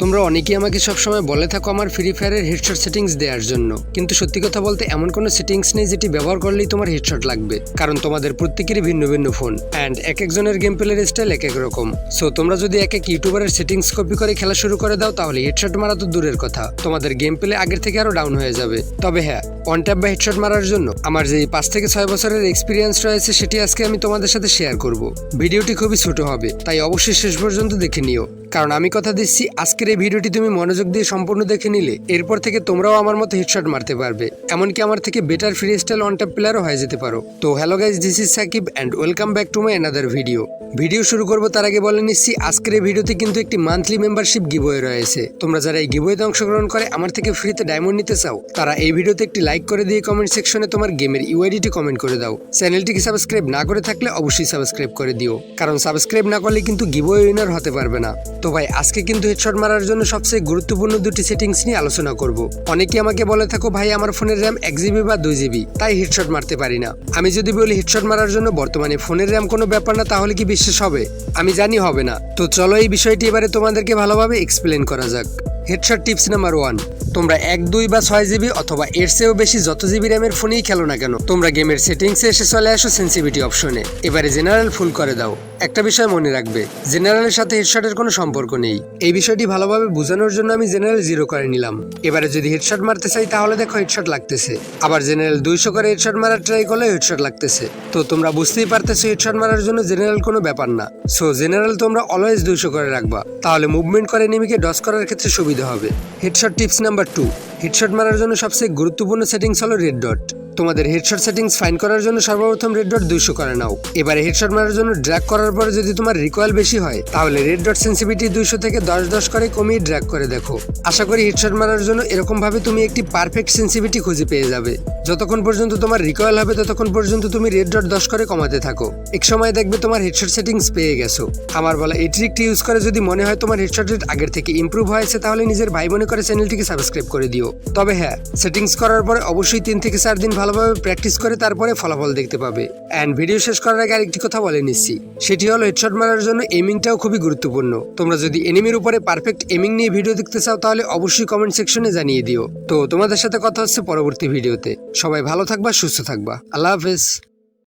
তোমরা অনেকেই আমাকে সবসময় বলে থাকো আমার ফ্রি ফায়ারের হেডশট সেটিংস দেওয়ার জন্য। কিন্তু সত্যি কথা বলতে এমন কোনো সেটিংস নেই যেটি ব্যবহার করলেই তোমার হেডশট লাগবে। কারণ তোমাদের প্রত্যেকেরই ভিন্ন ভিন্ন ফোন অ্যান্ড এক একজনের গেম প্লের স্টাইল এক এক রকম। সো তোমরা যদি এক এক ইউটিউবারের সেটিংস কপি করে খেলা শুরু করে দাও, তাহলে হেডশট মারা তো দূরের কথা। তোমাদের গেম প্লে আগের থেকে আরও ডাউন হয়ে যাবে। তবে হ্যাঁ ওয়ান ট্যাপ বা হেডশট মারার জন্য আমার যে পাঁচ থেকে ছয় বছরের এক্সপিরিয়েন্স রয়েছে, সেটি আজকে আমি তোমাদের সাথে শেয়ার করব। ভিডিওটি খুবই ছোট হবে, তাই অবশ্যই শেষ পর্যন্ত দেখে নিও। কারণ আমি কথা দিচ্ছি, আজকের এই ভিডিওটি তুমি মনোযোগ দিয়ে সম্পূর্ণ দেখে নিলে, এরপর থেকে তোমরাও আমার মতো হেডশট মারতে পারবে। এমনকি আমার থেকে বেটার ফ্রি স্টাইল অন প্লেয়ারও হয়ে যেতে পারো। তো hello guys this is Sakib and welcome back to my another video video শুরু করব তার আগে বলে নিচ্ছি, আজকের এই ভিডিওতে কিন্তু একটি মান্থলি মেম্বারশিপ গিবয়ে রয়েছে। তোমরা যারা এই গিবয়েতে অংশগ্রহণ করে আমার থেকে ফ্রিতে ডায়মন্ড নিতে চাও, তারা এই ভিডিওতে একটি লাইক করে দিয়ে কমেন্ট সেকশনে তোমার গেমের ইউআইডিটি কমেন্ট করে দাও। চ্যানেলটিকে সাবস্ক্রাইব না করে থাকলে অবশ্যই সাবস্ক্রাইব করে দিও। কারণ সাবস্ক্রাইব না করলে কিন্তু গিবয়ে উইনার হতে পারবে না। তো ভাই, আজকে কিন্তু হেডশট মারার জন্য সবচেয়ে গুরুত্বপূর্ণ দুটি সেটিংস নিয়ে আলোচনা করব। অনেকে আমাকে বলে থাকো, ভাই, আমার ফোনের র্যাম এক জিবি বা দুই জিবি তাই হেডশট মারতে পারি না। আমি যদি বলি হেডশট মারার জন্য বর্তমানে ফোনের র্যাম কোনো ব্যাপার না, তাহলে কি বিশ্বাস হবে। আমি জানি হবে না। তো চলো এই বিষয়টি এবারে তোমাদেরকে ভালোভাবে এক্সপ্লেন করা যাক। হেডশট টিপস নাম্বার ওয়ান তোমরা এক, দুই বা ছয় জিবি অথবা এর চেয়েও বেশি যত জিবি র্যামের ফোনেই খেলো না কেন, তোমরা গেমের সেটিংসে এসে চলে আসো সেন্সিভিটি অপশনে এবারে জেনারেল ফুল করে দাও। একটা বিষয় মনে রাখবে, জেনারেলের সাথে হেডশটের কোনো সম্পর্ক নেই। এই বিষয়টি ভালোভাবে বোঝানোর জন্য আমি জেনারেল জিরো করে নিলাম। এবারে যদি হেডশট মারতে চাই, তাহলে দেখো হেডশট লাগতেছে। আবার জেনারেল দুইশো করে হেডশট মারার ট্রাই করলে হেডশট লাগতেছে। তো তোমরা বুঝতেই পারতেছো হেডশট মারার জন্য জেনারেল কোনো ব্যাপার না। সো জেনারেল, তোমরা অলওয়েজ দুইশো করে রাখবা। তাহলে মুভমেন্ট করে নেমিকে ডস করার ক্ষেত্রে সুবিধা হবে। Headshot tips number two headshot মারার জন্য সবচেয়ে গুরুত্বপূর্ণ সেটিংস হলো রেড ডট তোমাদের হেডশট সেটিংস ফাইন করার জন্য সর্বপ্রথম রেড ডট দুইশো করে নাও। এবারে হেডশট মারার জন্য ড্র্যাগ করার পরে যদি তোমার রিকয়েল বেশি হয়, তাহলে রেড ডট সেন্সিভিটি দুইশো থেকে দশ দশ করে কমিয়ে ড্র্যাগ করে দেখো। আশা করি হেডশট মারার জন্য এরকম ভাবে তুমি একটি পারফেক্ট সেন্সিভিটি খুঁজে পেয়ে যাবে। যতক্ষণ পর্যন্ত তোমার রিকয়েল হবে, ততক্ষণ পর্যন্ত তুমি রেড ডট দশ করে কমাতে থাকো। এক সময় দেখবে তোমার হেডশট সেটিংস পেয়ে গেছো। আমার বলা এই ট্রিকটি ইউজ করে যদি মনে হয় তোমার হেডশট রেট আগের থেকে ইমপ্রুভ হয়েছে, তাহলে নিজের ভাই মনে করে চ্যানেলটিকে সাবস্ক্রাইব করে দিও। তবে হ্যাঁ সেটিংস করার পরে অবশ্যই তিন থেকে চার দিন ভালোভাবে প্র্যাকটিস করে তারপরে ফলাফল দেখতে পাবে। অ্যান্ড ভিডিও শেষ করার আগে আরেকটি কথা বলে নিচ্ছি। সেটি হলো হেডশট মারার জন্য এমিংটাও খুবই গুরুত্বপূর্ণ। তোমরা যদি এনিমির উপরে পারফেক্ট এমিং নিয়ে ভিডিও দেখতে চাও, তাহলে অবশ্যই কমেন্ট সেকশনে জানিয়ে দিও। তো তোমাদের সাথে কথা হচ্ছে পরবর্তী ভিডিওতে সবাই ভালো থাকবা, সুস্থ থাকবা। আল্লাহ হাফেজ।